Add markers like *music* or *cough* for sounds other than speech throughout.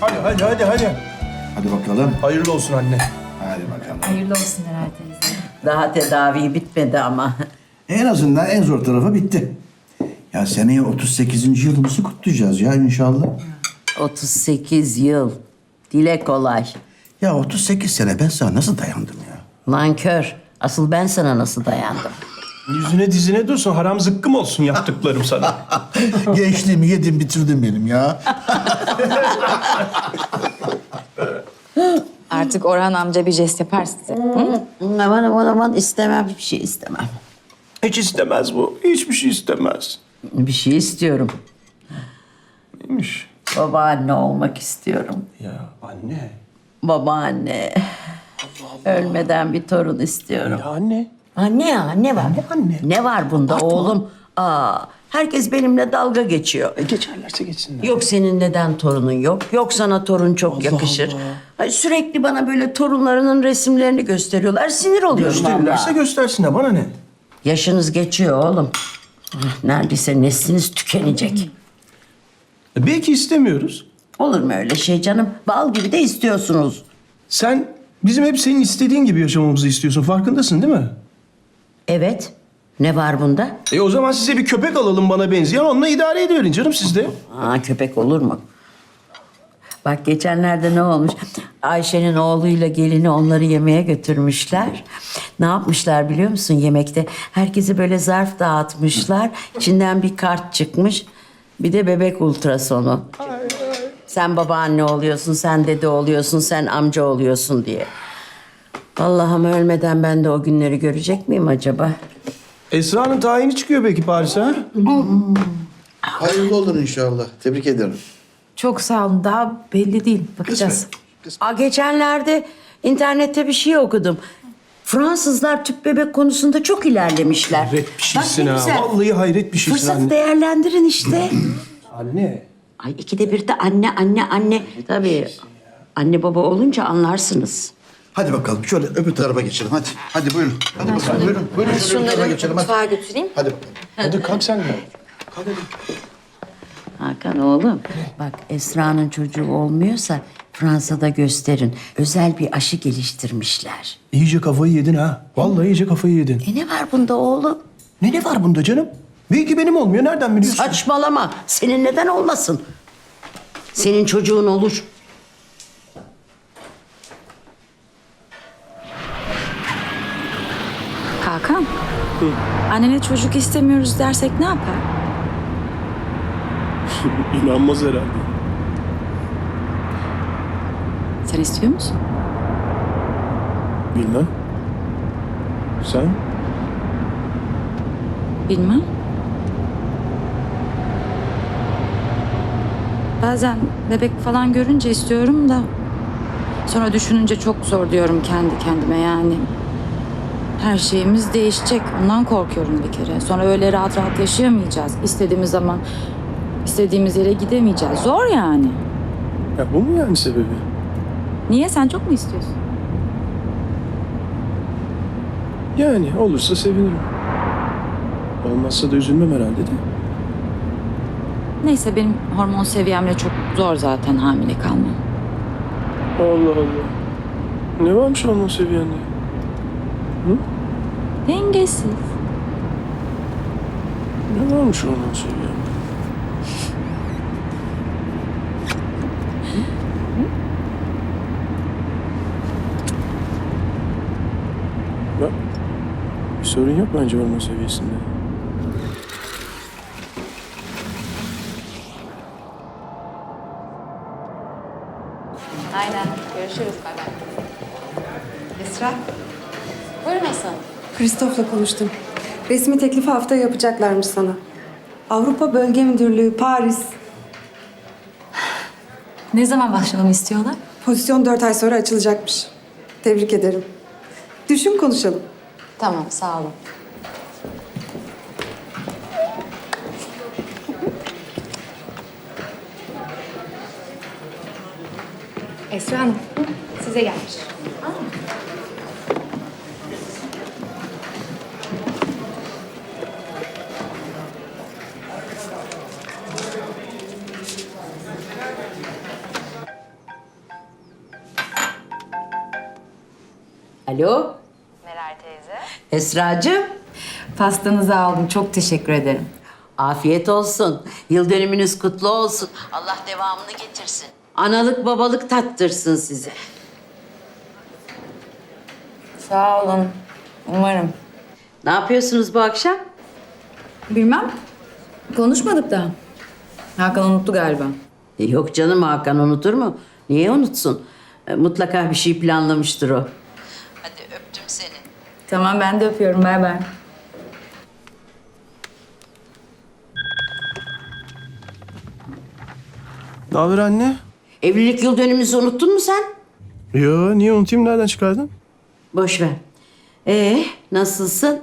Hadi hadi hadi hadi. Hadi bakalım. Hayırlı olsun anne. Hadi bakalım. Hayırlı olsun Meral teyze. Daha tedavi bitmedi ama. En azından en zor tarafı bitti. Ya seneye 38. yılımızı kutlayacağız ya inşallah. 38 yıl. Dile kolay. Ya 38 sene ben sana nasıl dayandım ya? Nankör. Asıl ben sana nasıl dayandım? Yüzüne dizine dursun haram zıkkım olsun yaptıklarım sana. *laughs* Gençliğimi yedim bitirdin benim ya. Artık Orhan amca bir jest yapar size. Hı? Aman aman aman istemem bir şey istemem. Hiç istemez bu. Hiçbir şey istemez. Bir şey istiyorum. Neymiş? Babaanne olmak istiyorum. Ya anne. Babaanne. Ölmeden bir torun istiyorum. Ya anne. Anne ya ne var? anne? Ne var bunda oğlum? Aa, herkes benimle dalga geçiyor. E geçerlerse geçsinler. Yok senin neden torunun yok? Yok sana torun çok yakışır. Ay, sürekli bana böyle torunlarının resimlerini gösteriyorlar. Sinir oluyorum Gösterirlerse göstersinler bana ne? Yaşınız geçiyor oğlum. Neredeyse nesliniz tükenecek. E belki istemiyoruz. Olur mu öyle şey canım? Bal gibi de istiyorsunuz. Sen bizim hep senin istediğin gibi yaşamamızı istiyorsun. Farkındasın değil mi? Evet. Ne var bunda? E o zaman size bir köpek alalım bana benzeyen. Onunla idare ediverin canım siz de. Aa köpek olur mu? Bak geçenlerde ne olmuş? Ayşe'nin oğluyla gelini onları yemeğe götürmüşler. Ne yapmışlar biliyor musun yemekte? Herkese böyle zarf dağıtmışlar. İçinden bir kart çıkmış. Bir de bebek ultrasonu. Sen babaanne oluyorsun, sen dede oluyorsun, sen amca oluyorsun diye. Allah'ım ölmeden ben de o günleri görecek miyim acaba? Esra'nın tayini çıkıyor belki Paris'e. ha? Hayırlı olur inşallah. Tebrik ederim. Çok sağ olun. Daha belli değil. Bakacağız. Aa, geçenlerde internette bir şey okudum. Fransızlar tüp bebek konusunda çok ilerlemişler. Hayret bir şeysin Bak ne ha. güzel. Vallahi hayret bir şeysin Fırsatı anne. değerlendirin işte. *clears throat* Anne. Ay ikide bir de anne anne anne. Tabii anne baba olunca anlarsınız. Hadi bakalım şöyle öbür tarafa geçelim hadi. Hadi buyurun. Hadi bakalım buyurun. Buyurun öbür tarafa geçelim hadi. götüreyim. Hadi bakalım. Hadi kalk sen de. Hakan oğlum bak Esra'nın çocuğu olmuyorsa Fransa'da gösterin. Özel bir aşı geliştirmişler. İyice kafayı yedin ha. Vallahi iyice kafayı yedin. E ne var bunda oğlum? Ne ne var bunda canım? Belki benim olmuyor. Nereden biliyorsun? Saçmalama. Senin neden olmasın? Senin çocuğun olur. Annene çocuk istemiyoruz dersek ne yapar? *laughs* İnanmaz herhalde. Sen istiyor musun? Bilmem. Sen? Bilmem. Bazen bebek falan görünce istiyorum da sonra düşününce çok zor diyorum kendi kendime yani. Her şeyimiz değişecek. Ondan korkuyorum bir kere. Sonra öyle rahat rahat yaşayamayacağız. İstediğimiz zaman istediğimiz yere gidemeyeceğiz. Zor yani. Ya bu mu yani sebebi? Niye? Sen çok mu istiyorsun? Yani olursa sevinirim. Olmazsa da üzülmem herhalde de. Neyse benim hormon seviyemle çok zor zaten hamile kalmam. Allah Allah. Ne varmış onun seviyende? Dengesiz. Ne varmış onun seviyende? Bak, bir sorun yok bence hormon seviyesinde. Aynen. Görüşürüz. Bay bay. Esra. Kristof'la konuştum. Resmi teklifi hafta yapacaklarmış sana. Avrupa Bölge Müdürlüğü, Paris. Ne zaman başlamamı istiyorlar? Pozisyon dört ay sonra açılacakmış. Tebrik ederim. Düşün konuşalım. Tamam, sağ olun. Esra Hanım, size gelmiş. Alo? Meral teyze. Esracığım. Pastanızı aldım. Çok teşekkür ederim. Afiyet olsun. Yıl dönümünüz kutlu olsun. Allah devamını getirsin. Analık babalık tattırsın size. Sağ olun. Umarım. Ne yapıyorsunuz bu akşam? Bilmem. Konuşmadık da. Hakan unuttu galiba. E, Yok canım Hakan unutur mu? Niye unutsun? E, Mutlaka bir şey planlamıştır o. Öptüm seni. Tamam ben de öpüyorum. Bay bay. Ne haber anne? Evlilik yıl dönümümüzü unuttun mu sen? Yo niye unutayım nereden çıkardın? Boş ver. Ee, nasılsın?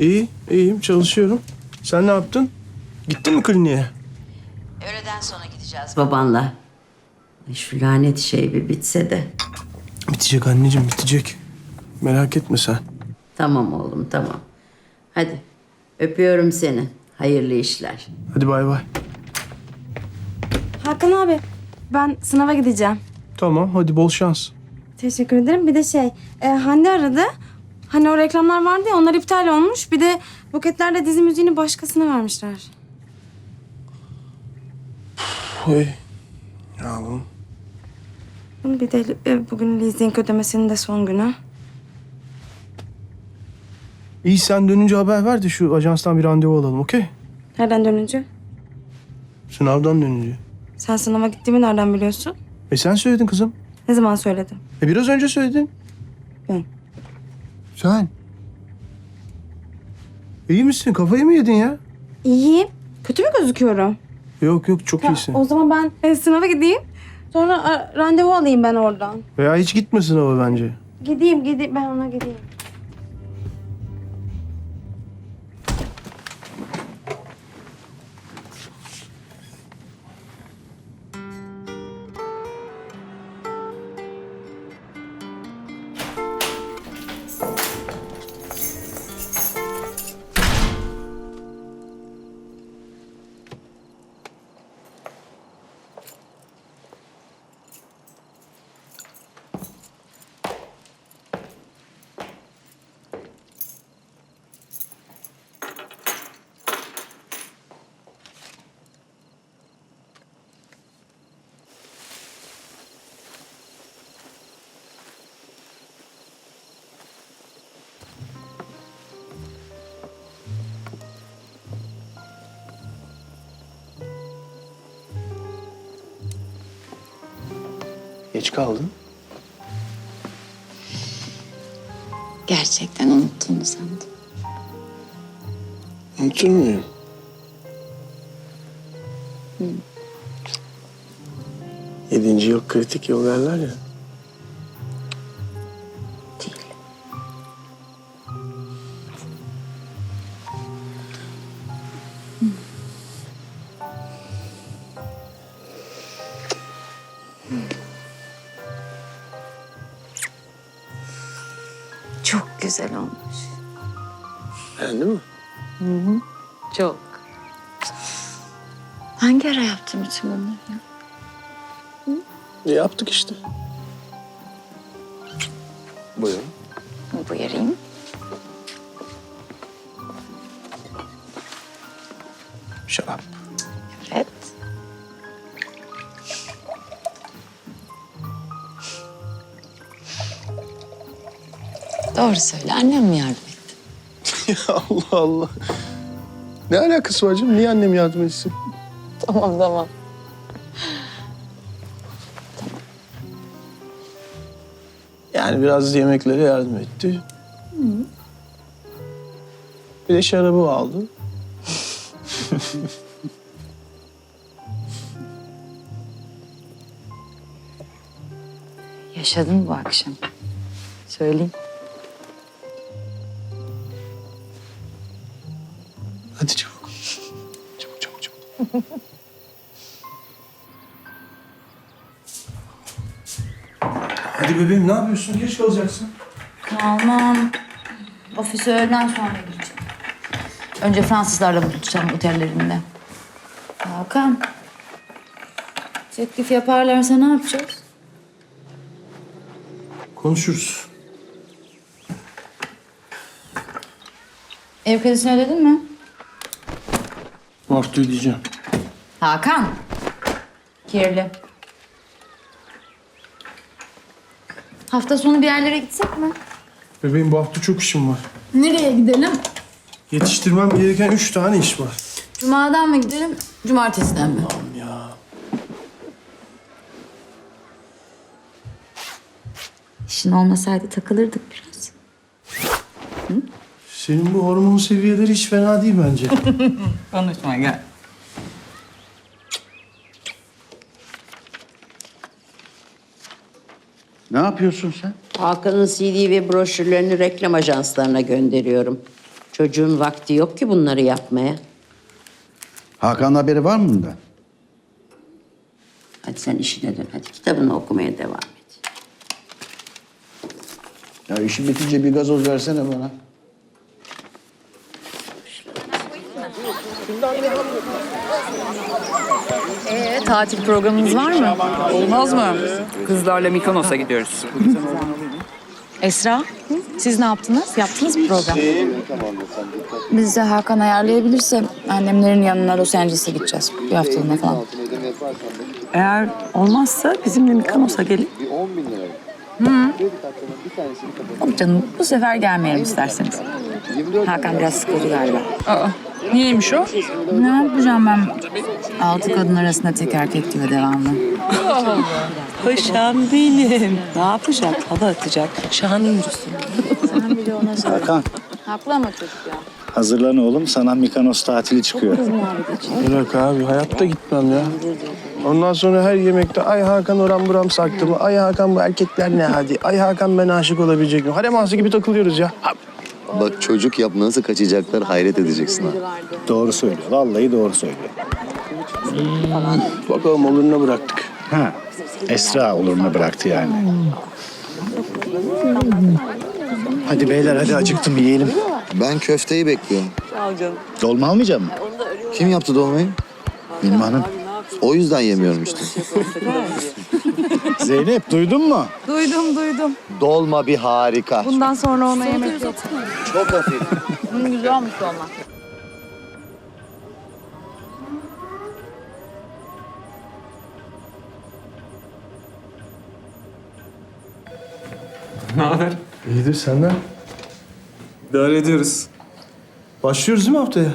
İyi iyiyim çalışıyorum. Sen ne yaptın? Gittin mi kliniğe? Öğleden sonra gideceğiz babanla. Şu lanet şey bir bitse de. Bitecek anneciğim bitecek. Merak etme sen. Tamam oğlum tamam. Hadi öpüyorum seni. Hayırlı işler. Hadi bay bay. Hakan abi ben sınava gideceğim. Tamam hadi bol şans. Teşekkür ederim. Bir de şey e, Hande aradı. Hani o reklamlar vardı ya onlar iptal olmuş. Bir de buketlerde dizi müziğini başkasına vermişler. Oy. Yavrum. Bir de e, bugün leasing ödemesinin de son günü. İyi sen dönünce haber ver de şu ajanstan bir randevu alalım okey? Nereden dönünce? Sınavdan dönünce. Sen sınava gittiğimi nereden biliyorsun? E sen söyledin kızım. Ne zaman söyledim? E biraz önce söyledin. Ben. Sen. İyi misin? Kafayı mı yedin ya? İyiyim. Kötü mü gözüküyorum? Yok yok çok iyisin. O zaman ben e, sınava gideyim. Sonra a, randevu alayım ben oradan. Veya hiç gitme sınava bence. Gideyim gideyim ben ona gideyim. Geç kaldın. Gerçekten unuttuğunu sandım. Unutur muyum? Yedinci yıl kritik yıl derler ya. Güzel olmuş. Beğendin mi? Çok. Hangi ara yaptın bütün bunları ya? E, yaptık işte. Doğru söyle. Annem mi yardım etti? *laughs* ya Allah Allah. Ne alakası var canım? Niye annem yardım etsin? Tamam tamam. Yani biraz yemeklere yardım etti. Bir de şarabı aldı. Yaşadın bu akşam. Söyleyeyim. Hadi çabuk. Çabuk çabuk çabuk. Hadi bebeğim ne yapıyorsun? Geç kalacaksın. Tamam. Ofise öğleden sonra gideceğim. Önce Fransızlarla buluşacağım otellerinde. Hakan. Teklif yaparlarsa ne yapacağız? Konuşuruz. Ev kredisini ödedin mi? Bu hafta ödeyeceğim. Hakan. Kirli. Hafta sonu bir yerlere gitsek mi? Bebeğim bu hafta çok işim var. Nereye gidelim? Yetiştirmem gereken üç tane iş var. Cuma'dan mı gidelim, cumartesiden mi? Ya. İşin olmasaydı takılırdık biraz. Senin bu hormon seviyeleri hiç fena değil bence. *laughs* Konuşma gel. Ne yapıyorsun sen? Hakan'ın CD ve broşürlerini reklam ajanslarına gönderiyorum. Çocuğun vakti yok ki bunları yapmaya. Hakan'ın haberi var mı bundan? Hadi sen işine dön. Hadi kitabını okumaya devam et. Ya işi bitince bir gazoz versene bana. Tatil programınız var mı? Olmaz mı? Kızlarla Mikonos'a gidiyoruz. Esra, siz ne yaptınız? Yaptınız mı program? Biz de Hakan ayarlayabilirse annemlerin yanına Los Angeles'a gideceğiz. Bir haftalığına falan. Eğer olmazsa bizimle Mikonos'a gelin. Yok canım, bu sefer gelmeyelim isterseniz. Hakan biraz sıkıldı galiba. Aa, niyeymiş o? Ne yapacağım ben? Altı kadın arasında tek erkek diyor devamlı. Paşam benim. Ne yapacak? Hava atacak. Şahanın yürüsün. Hakan Haklı ama çocuk ya. hazırlan oğlum sana Mikanos tatili çıkıyor. Bırak abi hayatta gitmem ya. Ondan sonra her yemekte ay Hakan oram buram saktı mı? Ay Hakan bu erkekler ne hadi? Ay Hakan ben aşık olabilecek miyim? Harem ağası gibi takılıyoruz ya. Ha, Bak çocuk yap nasıl kaçacaklar hayret edeceksin ha. Doğru söylüyor. Vallahi doğru söylüyor. Bakalım oluruna bıraktık. Ha. Esra oluruna bıraktı yani. Hadi beyler hadi acıktım yiyelim. Ben köfteyi bekliyorum. Dolma almayacak mı? Kim yaptı dolmayı? Benim hanım. O yüzden yemiyorum işte. *laughs* Zeynep duydun mu? Duydum duydum. Dolma bir harika. Bundan sonra ona yemek yok. Çok hafif. Güzel olmuş olmak. İyidir senden. İdare ediyoruz. Başlıyoruz değil mi haftaya?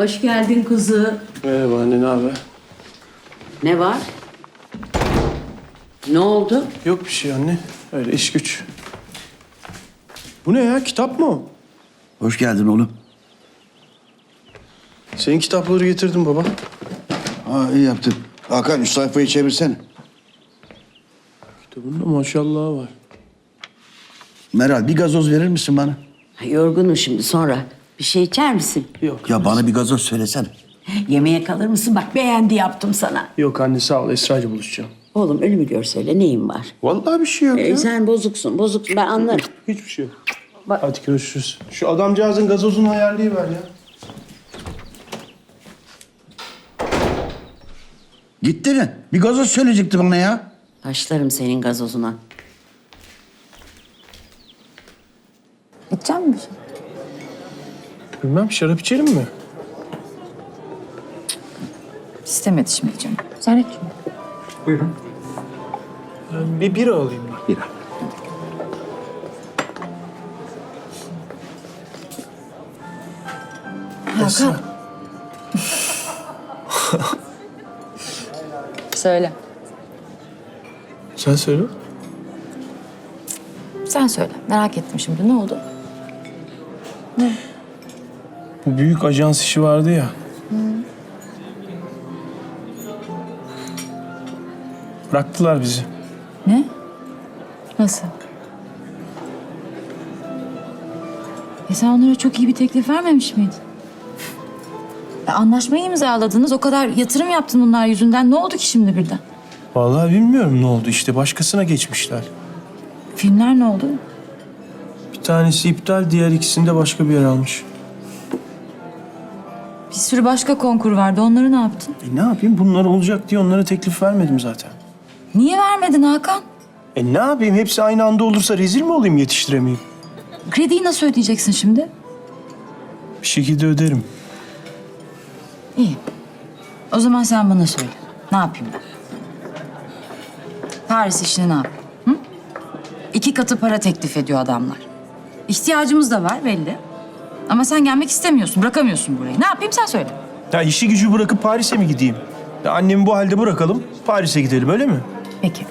Hoş geldin kuzu. Merhaba anne ne haber? Ne var? Ne oldu? Yok bir şey anne. Öyle iş güç. Bu ne ya? Kitap mı o? Hoş geldin oğlum. Senin kitapları getirdim baba. Ha iyi yaptın. Hakan üst sayfayı çevirsene. Kitabında maşallah var. Meral bir gazoz verir misin bana? Yorgunum şimdi sonra. Bir şey içer misin? Ya bana bir gazoz söylesene. Yemeğe kalır mısın? Bak beğendi yaptım sana. Yok anne sağ ol. Esra'yla buluşacağım. Oğlum ölümü gör söyle neyin var? Vallahi bir şey yok Ee, ya. sen bozuksun, bozuksun ben anlarım. Hiçbir şey yok. Hadi görüşürüz. Şu adamcağızın gazozunu ayarlayıver ya. Gitti mi? Bir gazoz söyleyecekti bana ya. Başlarım senin gazozuna. İçecek misin? Bilmem şarap içelim mi? İstemedi şimdi canım. Sen iç. Ben bir bira alayım. Bira. Esra. *laughs* Söyle. Sen söyle. Sen söyle. Merak ettim şimdi. Ne oldu? Bu büyük ajans işi vardı ya. Bıraktılar bizi. Ne? Nasıl? E sen onlara çok iyi bir teklif vermemiş miydin? E anlaşmayı imzaladınız. O kadar yatırım yaptın bunlar yüzünden. Ne oldu ki şimdi birden? Vallahi bilmiyorum ne oldu işte başkasına geçmişler. Filmler ne oldu? Bir tanesi iptal, diğer ikisinde başka bir yer almış. Sürü başka konkur vardı. Onları ne yaptın? E ne yapayım? Bunlar olacak diye onlara teklif vermedim zaten. Niye vermedin Hakan? E ne yapayım? Hepsi aynı anda olursa rezil mi olayım yetiştiremeyeyim? Krediyi nasıl ödeyeceksin şimdi? Bir şekilde öderim. İyi. O zaman sen bana söyle. Ne yapayım ben? Paris işini ne yapayım? Hı? İki katı para teklif ediyor adamlar. İhtiyacımız da var belli. Ama sen gelmek istemiyorsun, bırakamıyorsun burayı. Ne yapayım sen söyle. Ya işi gücü bırakıp Paris'e mi gideyim? Ya annemi bu halde bırakalım, Paris'e gidelim öyle mi? Peki.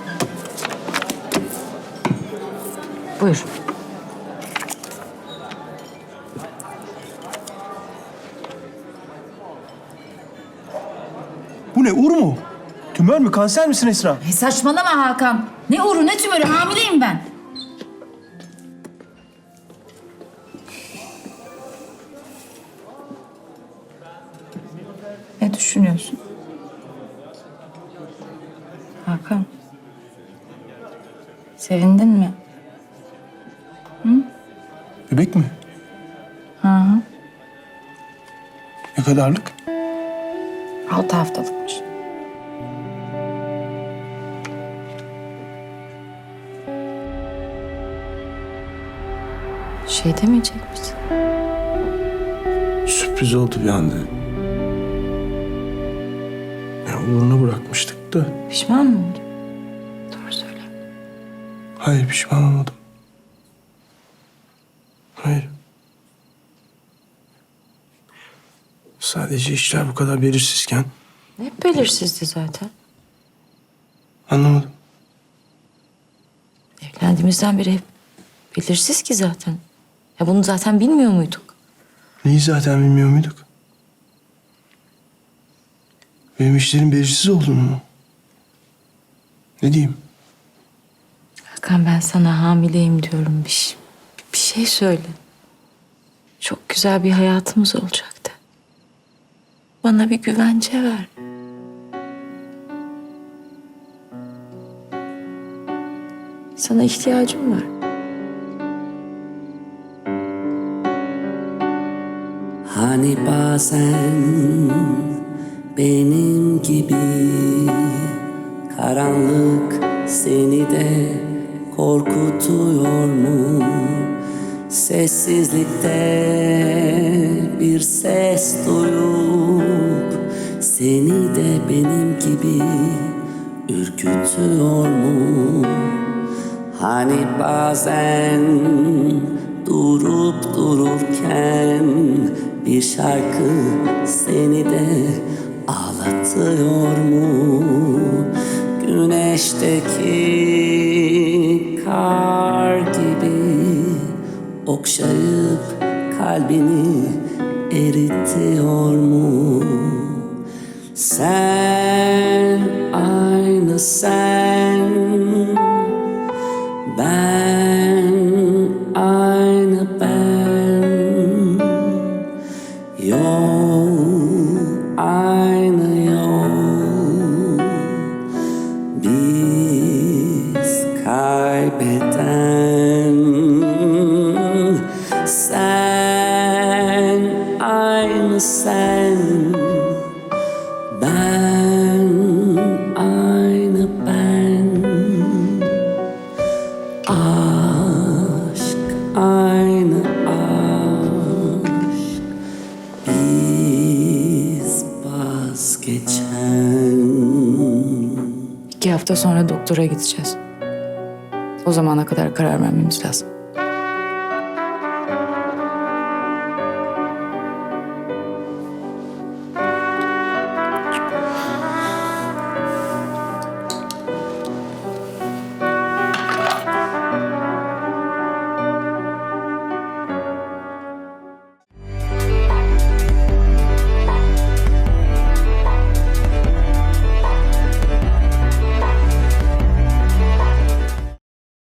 Buyur. Bu ne, ur mu? Tümör mü, kanser misin Esra? E saçmalama Hakan. Ne uğru ne tümörü hamileyim ben. Sevindin mi? Bebek mi? Hı hı. Ne kadarlık? Altı haftalıkmış. Şey demeyecek misin? Sürpriz oldu bir anda. Ya uğruna bırakmıştık da. Pişman mı oldun? Hayır pişman olmadım. Hayır. Sadece işler bu kadar belirsizken Hep belirsizdi zaten. anlamadım. Evlendiğimizden beri hep belirsiz ki zaten. Ya bunu zaten bilmiyor muyduk? Neyi zaten bilmiyor muyduk? Benim işlerin belirsiz olduğunu mu? Ne diyeyim? Hakan ben sana hamileyim diyorum. Bir, bir şey söyle. Çok güzel bir hayatımız olacaktı. Bana bir güvence ver. Sana ihtiyacım var. Hani bazen benim gibi karanlık seni de korkutuyor mu? Sessizlikte bir ses duyup seni de benim gibi ürkütüyor mu? Hani bazen durup dururken bir şarkı seni de ağlatıyor mu? Güneşteki kar gibi okşayıp kalbini eritiyor mu? Sen aynı sen hafta sonra doktora gideceğiz. O zamana kadar karar vermemiz lazım.